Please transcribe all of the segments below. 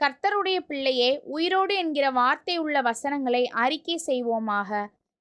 கர்த்தருடைய பிள்ளையே உயிரோடு என்கிற வார்த்தை உள்ள வசனங்களை அறிக்கை செய்வோமாக.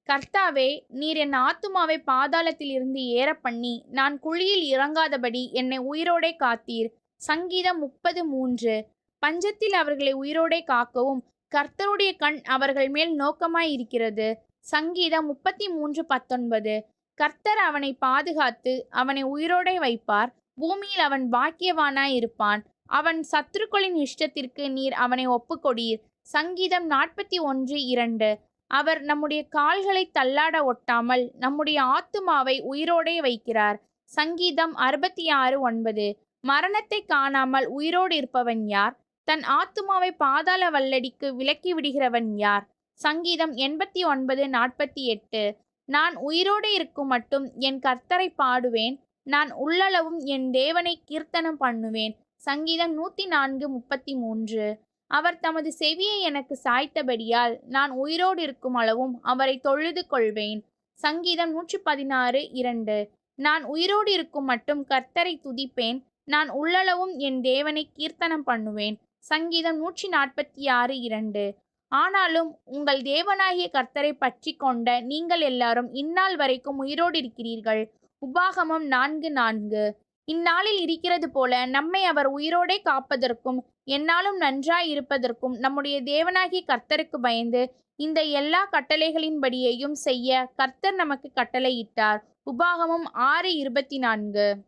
கர்த்தாவே நீர் என் ஆத்துமாவை பாதாளத்தில் இருந்து ஏற பண்ணி நான் குழியில் இறங்காதபடி என்னை உயிரோடே காத்தீர். சங்கீதம் முப்பது மூன்று பஞ்சத்தில் அவர்களை உயிரோடே காக்கவும் கர்த்தருடைய கண் அவர்கள் மேல் நோக்கமாய் இருக்கிறது. சங்கீதம் முப்பத்தி மூன்று பத்தொன்பது. கர்த்தர் அவனை பாதுகாத்து அவனை உயிரோடே வைப்பார். பூமியில் அவன் பாக்கியவானாய் இருப்பான். அவன் சத்துருக்களின் இஷ்டத்திற்கு நீர் அவனை ஒப்புக்கொடீர். சங்கீதம் நாற்பத்தி ஒன்று இரண்டு. அவர் நம்முடைய கால்களை தள்ளாட ஒட்டாமல் நம்முடைய ஆத்துமாவை உயிரோடே வைக்கிறார். சங்கீதம் அறுபத்தி ஆறு ஒன்பது. மரணத்தை காணாமல் உயிரோடு இருப்பவன் யார்? தன் ஆத்துமாவை பாதாள வல்லடிக்கு விலக்கி விடுகிறவன் யார்? சங்கீதம் எண்பத்தி ஒன்பது நாற்பத்தி எட்டு. நான் உயிரோடு இருக்கும் மட்டும் என் கர்த்தரை பாடுவேன். நான் உள்ளளவும் என் தேவனை கீர்த்தனம் பண்ணுவேன். சங்கீதம் நூற்றி நான்கு முப்பத்தி மூன்று அவர் தமது செவியை எனக்கு சாய்த்தபடியால் நான் உயிரோடு இருக்கும் அளவும் அவரை தொழுது கொள்வேன். சங்கீதம் நூற்றி பதினாறு இரண்டு. நான் உயிரோடு இருக்கும் மட்டும் கர்த்தரை துதிப்பேன். நான் உள்ளளவும் என் தேவனை கீர்த்தனம் பண்ணுவேன். சங்கீதம் நூற்றி நாற்பத்தி ஆறு இரண்டு. ஆனாலும் உங்கள் தேவனாகிய கர்த்தரை பற்றி கொண்ட நீங்கள் எல்லாரும் இந்நாள் வரைக்கும் உயிரோடு இருக்கிறீர்கள். உபாகமம் நான்கு நான்கு. இந்நாளில் இருக்கிறது போல நம்மை அவர் உயிரோடே காப்பதற்கும் என்னாலும் நன்றாய் இருப்பதற்கும் நம்முடைய தேவனாகி கர்த்தருக்கு பயந்து இந்த எல்லா கட்டளைகளின்படியையும் செய்ய கர்த்தர் நமக்கு கட்டளையிட்டார். உபாகமும் ஆறு இருபத்தி நான்கு.